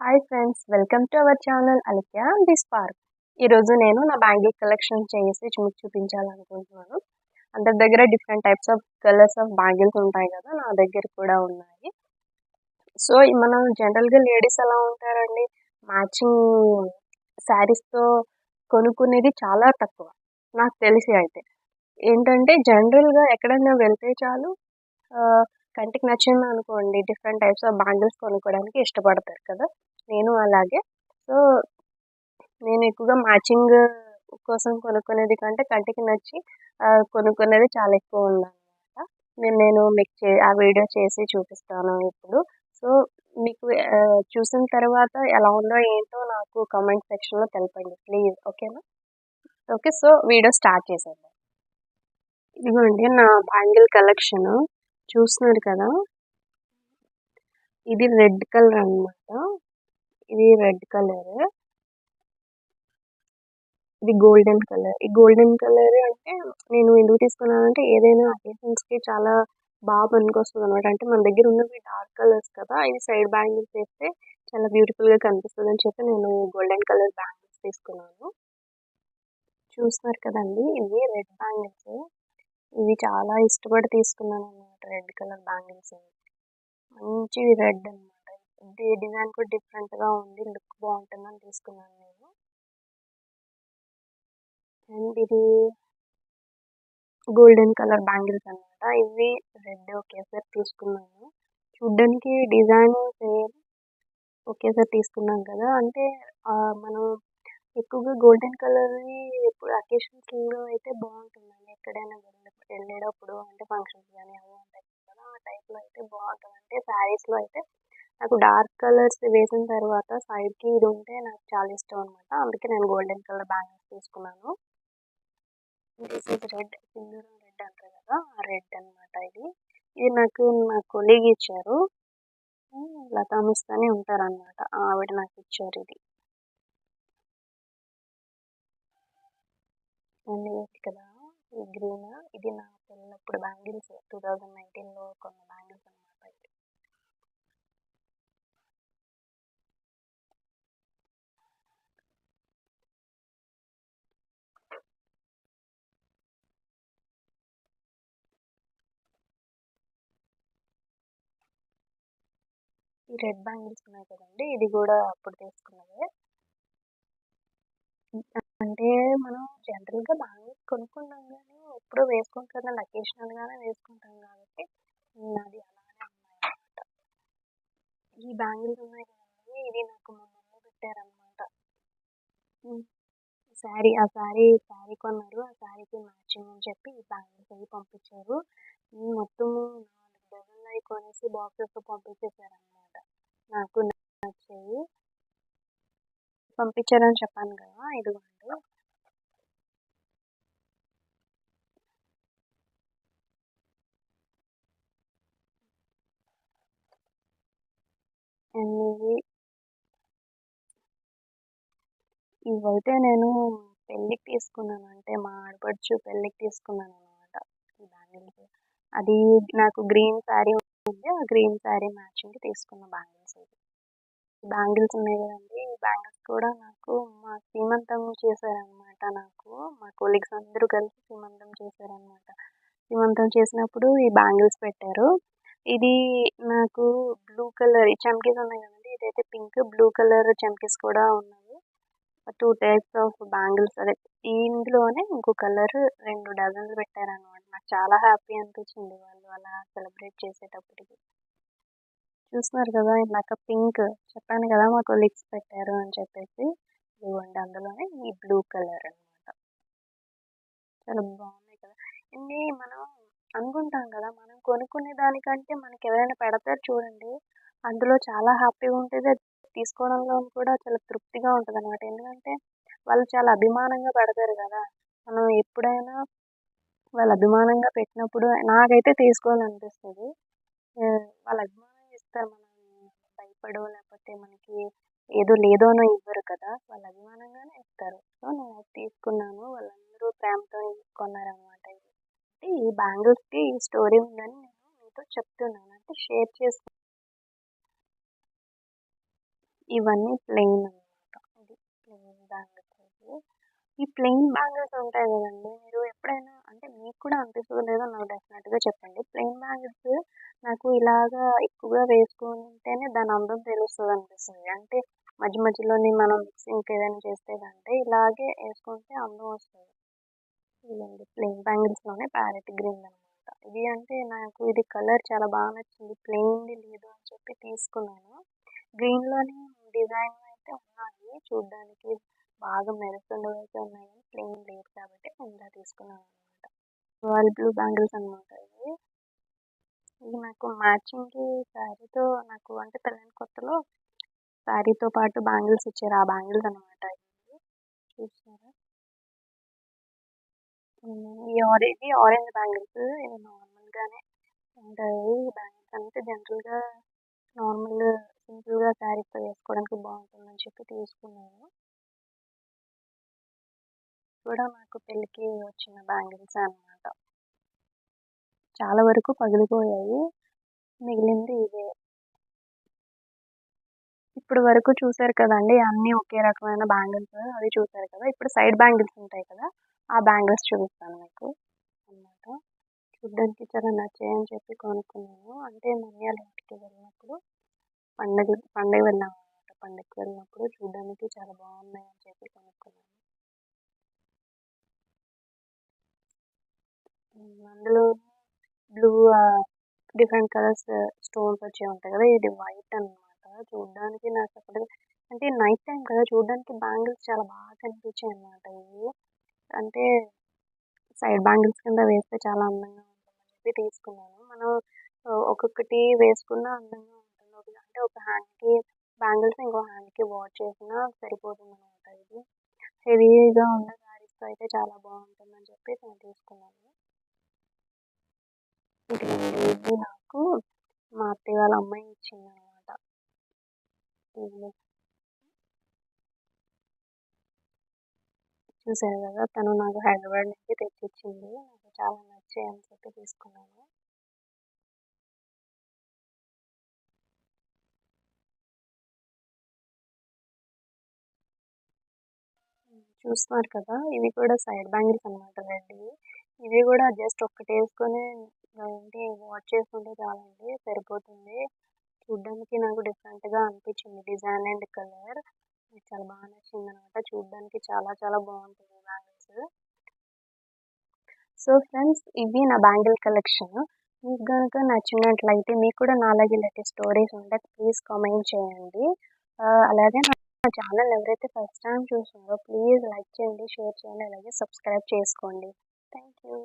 Hi friends welcome to our channel Alikya the spark ఈరోజు నేను నా బ్యాంగిల్ కలెక్షన్ చేసి మీకు చూపించాలనుకుంటున్నాను. అందరి దగ్గర different types of colours of bangles ఉంటాయి కదా నా దగ్గర కూడా ఉన్నాయి. సో మనం జనరల్గా లేడీస్ ఎలా ఉంటారండి? మ్యాచింగ్ శారీస్తో కొనుక్కునేది చాలా తక్కువ నాకు తెలిసి అయితే. ఏంటంటే జనరల్గా ఎక్కడైనా వెళ్తే చాలు కంటికి నచ్చింది అనుకోండి డిఫరెంట్ టైప్స్ ఆఫ్ బ్యాంగిల్స్ కొనుక్కోవడానికి ఇష్టపడతారు కదా. నేను అలాగే. సో నేను ఎక్కువగా మ్యాచింగ్ కోసం కొనుక్కునేది కంటే కంటికి నచ్చి కొనుక్కునేది చాలా ఎక్కువ ఉందన్నమాట. నేను నేను మీకు చే ఆ వీడియో చేసి చూపిస్తాను ఇప్పుడు. సో మీకు చూసిన తర్వాత ఎలా ఉందో ఏంటో నాకు కామెంట్ సెక్షన్లో తెలపండి ప్లీజ్ ఓకేనా ఓకే సో వీడియో స్టార్ట్ చేసేద్దాం. ఇదిగోండి నా బ్యాంగిల్ కలెక్షన్ చూస్తున్నారు కదా? ఇది రెడ్ కలర్ అన్నమాట. ఇది రెడ్ కలర్. ఇది గోల్డెన్ కలర్. ఈ గోల్డెన్ కలర్ అంటే నేను ఎందుకు తీసుకున్నానంటే ఏదైనా occasions కి చాలా బాగా పనికొస్తుంది అనమాట అంటే మన దగ్గర ఉన్నవి డార్క్ కలర్స్ కదా ఇది సైడ్ బ్యాంగిల్స్ వేస్తే చాలా బ్యూటిఫుల్గా కనిపిస్తుంది అని చెప్పి నేను గోల్డెన్ కలర్ బ్యాంగిల్స్ తీసుకున్నాను. చూస్తున్నారు కదండి ఇవి రెడ్ బ్యాంగిల్స్. ఇవి చాలా ఇష్టపడి తీసుకున్నాను అనమాట రెడ్ కలర్ బ్యాంగిల్స్ మంచి రెడ్ అనమాట డిజైన్ కూడా డిఫరెంట్గా ఉంది లుక్ బాగుంటుందని తీసుకున్నాను నేను. అండ్ ఇది గోల్డెన్ కలర్ బ్యాంగిల్స్ అన్నమాట. ఇవి రెడ్ ఒకేసారి తీసుకున్నాను. చూడ్డానికి డిజైన్ సేమ్ ఒకేసారి తీసుకున్నాం కదా. అంటే మనం ఎక్కువగా గోల్డెన్ కలర్ ఇప్పుడు అకేషన్స్లో అయితే బాగుంటుందండి ఎక్కడైనా కూడా. వెళ్ళేటప్పుడు అంటే ఫంక్షన్స్ కానీ అవి ఉంటాయి కదా ఆ టైప్లో అయితే బాగుంటుంది. అంటే శారీస్లో అయితే నాకు డార్క్ కలర్స్ వేసిన తర్వాత సైడ్కి ఇది ఉంటే నాకు చాలా ఇష్టం అనమాట అందుకే నేను గోల్డెన్ కలర్ బ్యాంగిల్స్ తీసుకున్నాను. దిస్ ఇస్ రెడ్ సింధూరం రెడ్ అంటారు కదా ఆ రెడ్ అన్నమాట ఇది. ఇది నాకు నా కొలీగ్ ఇచ్చారు. లతా మిస్తానే ఉంటారనమాట ఆవిడ నాకు ఇచ్చారు ఇది. ఇది కదా. ఈ గ్రీన్ ఇది నా పెళ్ళప్పుడు బ్యాంగిల్స్ టూ థౌజండ్ నైన్టీన్లో కొన్ని బ్యాంగిల్స్ అనమాట ఇది ఈ రెడ్ బ్యాంగిల్స్ ఉన్నాయి కదండి ఇది కూడా అప్పుడు తీసుకున్నదే అంటే మనం జనరల్గా బ్యాంగిల్స్ కొనుక్కుంటాం కానీ ఎప్పుడు వేసుకోం కదా అకేషనల్ గానే వేసుకుంటాం కాబట్టి నాది అలానే ఉన్నాయన్నమాట ఈ బ్యాంగిల్స్ ఉన్నాయి కదండి ఇది నాకు మా మమ్మీ పెట్టారన్నమాట. శారీ ఆ శారీ శారీ కొన్నారు. ఆ శారీకి మ్యాచింగ్ అని చెప్పి ఈ బ్యాంగిల్స్ అవి పంపించారు. మొత్తము నాలుగు డజన్లు అవి కొనేసి బాక్సెస్ పంపించేశారన్నమాట. నాకు నచ్చాయి. పంపించారని చెప్పాను కదా ఇది అండ్ ఇవైతే నేను పెళ్ళికి తీసుకున్నాను. అంటే మా ఆడపడుచు పెళ్ళికి తీసుకున్నాను అనమాట ఈ బ్యాంగిల్స్. అది నాకు గ్రీన్ శారీ ఉంది. ఆ గ్రీన్ శారీ మ్యాచింగ్కి తీసుకున్న బ్యాంగిల్స్ ఇది ఈ బ్యాంగిల్స్ ఉన్నాయి కదండి. ఈ బ్యాంగిల్స్ కూడా నాకు మా సీమంతం చేశారనమాట నాకు. మా కొలీగ్స్ అందరూ కలిసి సీమంతం చేశారనమాట సీమంతం చేసినప్పుడు ఈ బ్యాంగిల్స్ పెట్టారు. ఇది నాకు బ్లూ కలర్ ఈ చమ్కీస్ ఉన్నాయి కదండి ఇదైతే పింక్ బ్లూ కలర్ చమ్కీస్ కూడా ఉన్నాయి. టూ టైప్స్ ఆఫ్ బ్యాంగిల్స్ అదే. ఇందులోనే ఇంకో కలర్ రెండు డజన్లు పెట్టారనమాట నాకు చాలా హ్యాపీ అనిపించింది వాళ్ళు అలా సెలబ్రేట్ చేసేటప్పటికి. చూస్తున్నారు కదా ఇందాక పింక్ చెప్పాను కదా మా కొలీగ్స్ పెట్టారు అని చెప్పేసి. ఇదిగోండి అందులోనే ఈ బ్లూ కలర్ అన్నమాట. చాలా బాగున్నాయి కదా. ఇన్ని మనం అనుకుంటాం కదా! మనం కొనుక్కునే దానికంటే మనకి ఎవరైనా పెడతారు చూడండి అందులో చాలా హ్యాపీగా ఉంటుంది. తీసుకోవడంలో కూడా చాలా తృప్తిగా ఉంటుంది అనమాట ఎందుకంటే వాళ్ళు చాలా అభిమానంగా పెడతారు కదా! మనం ఎప్పుడైనా వాళ్ళు అభిమానంగా పెట్టినప్పుడు నాకైతే తీసుకోవాలనిపిస్తుంది. వాళ్ళు అభిమానం ఇస్తారు మనం భయపడో లేకపోతే మనకి ఏదో లేదోనో ఇవ్వరు కదా! వాళ్ళు అభిమానంగానే ఇస్తారు. సో నేను తీసుకున్నాను. వాళ్ళందరూ ప్రేమతో కొన్నారన్నమాట. కాబట్టి అంటే ఈ బ్యాంగిల్స్కి ఈ స్టోరీ ఉందని నేను మీతో చెప్తున్నాను. అంటే షేర్ చేస్తాను ఇవన్నీ ప్లెయిన్ అనమాట ఇది ప్లెయిన్ బ్యాంగిల్స్ ఈ ప్లెయిన్ బ్యాంగిల్స్ ఉంటాయి కదండి. మీరు ఎప్పుడైనా అంటే మీకు కూడా అనిపిస్తుందో లేదో నాకు డెఫినెట్గా చెప్పండి. ప్లెయిన్ బ్యాంగిల్స్ నాకు ఇలాగా ఎక్కువగా వేసుకుంటేనే దాని అందం తెలుస్తుంది అనిపిస్తుంది. అంటే మధ్య మధ్యలోని మనం మిక్సింగ్ ఏదైనా చేస్తే కంటే ఇలాగే వేసుకుంటే అందం వస్తుంది. ఇదండి ప్లెయిన్ బ్యాంగిల్స్లోనే ప్యారెట్ గ్రీన్ అనమాట ఇది అంటే నాకు ఇది కలర్ చాలా బాగా నచ్చింది. ప్లెయిన్ది లేదు అని చెప్పి తీసుకున్నాను. గ్రీన్లోనే డిజైన్ అయితే ఉన్నాయి. చూడడానికి బాగా మెరుస్తుండవైతే ఉన్నాయి. కానీ ప్లెయిన్ లేదు కాబట్టి ఇలా తీసుకున్నాను అనమాట రాయల్ బ్లూ బ్యాంగిల్స్ అనమాట ఇవి. ఇది నాకు మ్యాచింగ్కి శారీతో నాకు అంటే పెళ్ళని కొత్తలో శారీతో పాటు బ్యాంగిల్స్ ఇచ్చారు. ఆ బ్యాంగిల్స్ అనమాట ఇది చూసారా? ఈ ఆరెంజ్ ఇది ఆరెంజ్ బ్యాంగిల్స్ ఇవి నార్మల్గానే ఉంటాయి. ఈ బ్యాంగిల్స్ అంటే జనరల్గా నార్మల్ సింపుల్గా శారీస్తో వేసుకోవడానికి బాగుంటుందని చెప్పి తీసుకున్నాను. కూడా నాకు పెళ్ళికి వచ్చిన బ్యాంగిల్స్ అనమాట చాలా వరకు పగిలిపోయాయి. మిగిలింది ఇదే ఇప్పుడు వరకు చూసారు కదండి అన్నీ ఒకే రకమైన బ్యాంగిల్స్ అవి చూసారు కదా ఇప్పుడు సైడ్ బ్యాంగిల్స్ ఉంటాయి కదా ఆ బ్యాంగిల్స్ చూపిస్తాను మీకు అనమాట చూడ్డానికి చాలా నచ్చాయని చెప్పి కొనుక్కున్నాను. అంటే మమ్మీ ఇంటికి వెళ్ళినప్పుడు పండగ పండగ వెళ్ళాము అనమాట పండగకి వెళ్ళినప్పుడు చూడడానికి చాలా బాగున్నాయి అని చెప్పి కొనుక్కున్నాను. అందులో బ్లూ డిఫరెంట్ కలర్స్ స్టోన్స్ వచ్చి ఉంటాయి కదా ఇది వైట్ అనమాట చూడడానికి నాకు అక్కడ అంటే నైట్ టైం కదా చూడడానికి బ్యాంగిల్స్ చాలా బాగా కనిపించాయి అనమాట ఇవి అంటే సైడ్ బ్యాంగిల్స్ కింద వేస్తే చాలా అందంగా ఉంటుందని చెప్పి తీసుకున్నాను. మనం ఒక్కొక్కటి వేసుకున్న అందంగా ఉంటుంది. అంటే ఒక హ్యాండ్కి బ్యాంగిల్స్ ఇంకో హ్యాండ్కి వాచ్ చేసినా సరిపోతుంది అనమాట ఇది. హెవీగా ఉన్న శారీస్తో అయితే చాలా బాగుంటుందని చెప్పి నేను తీసుకున్నాను. ఇది నాకు మా అత్తయ్య వాళ్ళ అమ్మాయి ఇచ్చింది అనమాట చూసారు కదా తను నాకు హైదరాబాద్ నుంచి తెచ్చిచ్చింది. నాకు చాలా నచ్చాయి అని చెప్పి తీసుకున్నాను. చూస్తున్నారు కదా ఇవి కూడా సైడ్ బ్యాంగిల్స్ అనమాట రెడ్డి ఇవి కూడా జస్ట్ ఒక్కటి వేసుకొని ఏంటి వాచ్ చేసుకుంటే చాలండి సరిపోతుంది. చూడ్డానికి నాకు డిఫరెంట్గా అనిపించింది డిజైన్ అండ్ కలర్. నాకు చాలా బాగా నచ్చింది అనమాట చూడడానికి చాలా చాలా బాగుంటుంది బ్యాంగిల్స్. సో ఫ్రెండ్స్ ఇవి నా బ్యాంగిల్ కలెక్షన్. మీకు కనుక నచ్చినట్లయితే మీకు కూడా నాలాగే ఇలాంటి స్టోరీస్ ఉంటే ప్లీజ్ కామెంట్ చేయండి. అలాగే నా ఛానల్ ఎవరైతే ఫస్ట్ టైం చూసారో ప్లీజ్ లైక్ చేయండి షేర్ చేయండి అలాగే సబ్స్క్రైబ్ చేసుకోండి. Thank you